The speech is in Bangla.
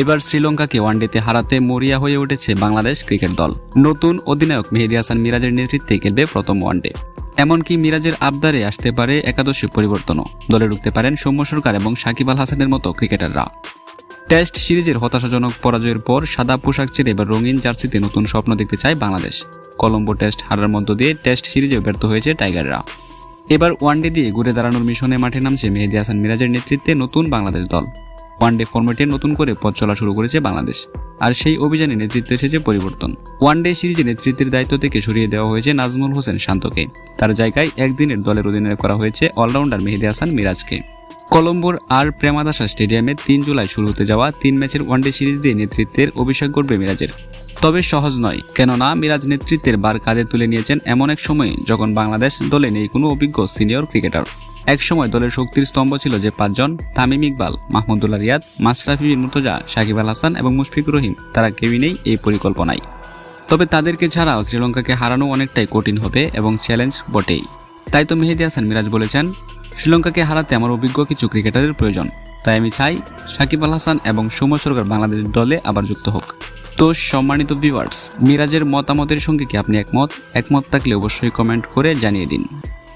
এবার শ্রীলঙ্কাকে ওয়ানডেতে হারাতে মরিয়া হয়ে উঠেছে বাংলাদেশ ক্রিকেট দল। নতুন অধিনায়ক মেহেদি হাসান মিরাজের নেতৃত্বে খেলবে প্রথম ওয়ানডে। এমনকি মিরাজের আবদারে আসতে পারে একাদশী পরিবর্তনও। দলে ঢুকতে পারেন সৌম্য সরকার এবং সাকিব আল হাসানের মতো ক্রিকেটাররা। টেস্ট সিরিজের হতাশাজনক পরাজয়ের পর সাদা পোশাক ছেড়ে এবার রঙিন জার্সিতে নতুন স্বপ্ন দেখতে চায় বাংলাদেশ। কলম্বো টেস্ট হারার মধ্য দিয়ে টেস্ট সিরিজেও ব্যর্থ হয়েছে টাইগাররা। এবার ওয়ানডে দিয়ে ঘুরে দাঁড়ানোর মিশনে মাঠে নামছে মেহেদি হাসান মিরাজের নেতৃত্বে নতুন বাংলাদেশ দল। ওয়ানডে ফরম্যাটে নতুন করে পথ চলা শুরু করেছে বাংলাদেশ। আর সেই অভিযানে নেতৃত্বে এসেছে পরিবর্তন। ওয়ানডে সিরিজে নেতৃত্বের দায়িত্ব থেকে সরিয়ে দেওয়া হয়েছে নাজমুল হোসেন শান্তকে। তার জায়গায় একদিনের দলের অধীনে করা হয়েছে অলরাউন্ডার মেহেদি হাসান মিরাজকে। কলম্বোর আর প্রেমাদাসা স্টেডিয়ামে তিন জুলাই শুরু হতে যাওয়া তিন ম্যাচের ওয়ানডে সিরিজ দিয়ে নেতৃত্বের অভিষেক ঘটবে মিরাজের। তবে সহজ নয়, কেননা মিরাজ নেতৃত্বের বার কাঁধে তুলে নিয়েছেন এমন এক সময়ে যখন বাংলাদেশ দলে নেই কোনো অভিজ্ঞ সিনিয়র ক্রিকেটার এক সময় দলের শক্তির স্তম্ভ ছিল যে পাঁচজন তামিম ইকবাল, মাহমুদুল্লাহ রিয়াদ, মাশরাফি বিন মুর্তজা, সাকিব আল হাসান এবং মুশফিকুর রহিম। তারা কেউই নেই এই পরিকল্পনায়। তবে তাদেরকে ছাড়াও শ্রীলঙ্কাকে হারানো অনেকটাই কঠিন হবে এবং চ্যালেঞ্জ বটেই। তাই তো মেহেদি হাসান মিরাজ বলেছেন, শ্রীলঙ্কাকে হারাতে আমার অভিজ্ঞ কিছু ক্রিকেটারের প্রয়োজন। তাই আমি চাই সাকিব আল হাসান এবং সৌম্য সরকার বাংলাদেশ দলে আবার যুক্ত হোক। তো সম্মানিত ভিউয়ার্স, মিরাজের মতামতের সঙ্গে কি আপনি একমত? একমত থাকলে অবশ্যই কমেন্ট করে জানিয়ে দিন।